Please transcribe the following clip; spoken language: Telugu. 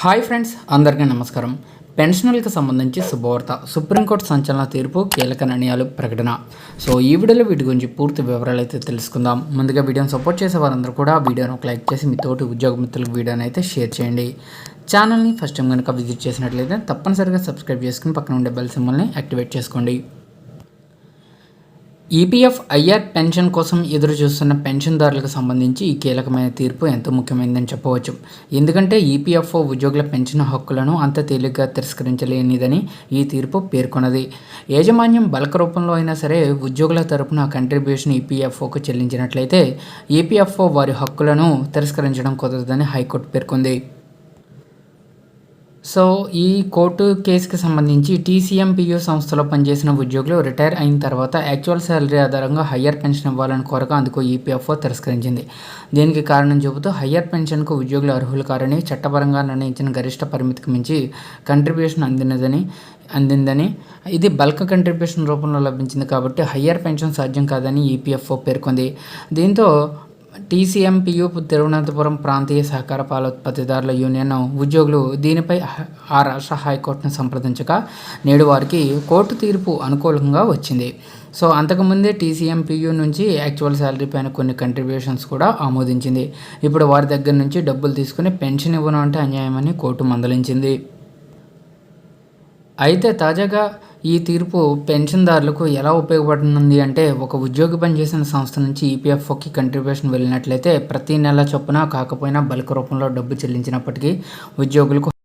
హాయ్ ఫ్రెండ్స్ అందరికీ నమస్కారం. పెన్షనర్లకు సంబంధించి శుభవార్త సుప్రీంకోర్టు సంచలన తీర్పు కీలక నిర్ణయాలు ప్రకటన. సో ఈ వీడియోలో వీటి గురించి పూర్తి వివరాలు అయితే తెలుసుకుందాం. ముందుగా వీడియోని సపోర్ట్ చేసే వారందరూ కూడా వీడియోను ఒక లైక్ చేసి మీ తోటి ఉద్యోగ మిత్రులకు వీడియోని అయితే షేర్ చేయండి. ఛానల్ని ఫస్ట్ టైం కనుక విజిట్ చేసినట్లయితే తప్పనిసరిగా సబ్స్క్రైబ్ చేసుకుని పక్కన ఉండే బెల్ సింబల్ని యాక్టివేట్ చేసుకోండి. ఈపీఎఫ్ ఐఆర్ పెన్షన్ కోసం ఎదురు చూస్తున్న పెన్షన్దారులకు సంబంధించి ఈ కీలకమైన తీర్పు ఎంతో ముఖ్యమైనదని చెప్పవచ్చు. ఎందుకంటే ఈపీఎఫ్ఓ ఉద్యోగుల పెన్షన్ హక్కులను అంత తేలిగ్గా తిరస్కరించలేనిదని ఈ తీర్పు పేర్కొన్నది. యాజమాన్యం బల్క్ రూపంలో అయినా సరే ఉద్యోగుల తరపున కంట్రిబ్యూషన్ ఈపీఎఫ్ఓకు చెల్లించినట్లయితే ఈపీఎఫ్ఓ వారి హక్కులను తిరస్కరించడం కుదరదని హైకోర్టు పేర్కొంది. సో ఈ కోర్టు కేసుకి సంబంధించి టీసీఎంపీయూ సంస్థలో పనిచేసిన ఉద్యోగులు రిటైర్ అయిన తర్వాత యాక్చువల్ శాలరీ ఆధారంగా హయ్యర్ పెన్షన్ ఇవ్వాలని కోరక అందుకు ఈపీఎఫ్ఓ తిరస్కరించింది. దీనికి కారణం చెబుతూ హయ్యర్ పెన్షన్కు ఉద్యోగులు అర్హులు కారని చట్టపరంగా నిర్ణయించిన గరిష్ట పరిమితికి మించి కంట్రిబ్యూషన్ అందినదని అందిందని ఇది బల్క్ కంట్రిబ్యూషన్ రూపంలో లభించింది కాబట్టి హయ్యర్ పెన్షన్ సాధ్యం కాదని ఈపీఎఫ్ఓ పేర్కొంది. దీంతో టీసీఎంపీయూ తిరువనంతపురం ప్రాంతీయ సహకార పాల ఉత్పత్తిదారుల యూనియన్ ఉద్యోగులు దీనిపై ఆ రాష్ట్ర హైకోర్టును సంప్రదించగా నేడు వారికి కోర్టు తీర్పు అనుకూలంగా వచ్చింది. సో అంతకుముందే టీసీఎంపీయూ నుంచి యాక్చువల్ శాలరీ పైన కొన్ని కంట్రిబ్యూషన్స్ కూడా ఆమోదించింది. ఇప్పుడు వారి దగ్గర నుంచి డబ్బులు తీసుకుని పెన్షన్ ఇవ్వను అంటే అన్యాయమని కోర్టు మందలించింది. అయితే తాజాగా ఈ తీర్పు పెన్షన్దారులకు ఎలా ఉపయోగపడుతుంది అంటే ఒక ఉద్యోగి పనిచేసిన సంస్థ నుంచి ఈపీఎఫ్ఓకి కంట్రిబ్యూషన్ వెళ్ళినట్లయితే ప్రతి నెల చొప్పున కాకపోయినా బల్క్ రూపంలో డబ్బు చెల్లించినప్పటికీ ఉద్యోగులకు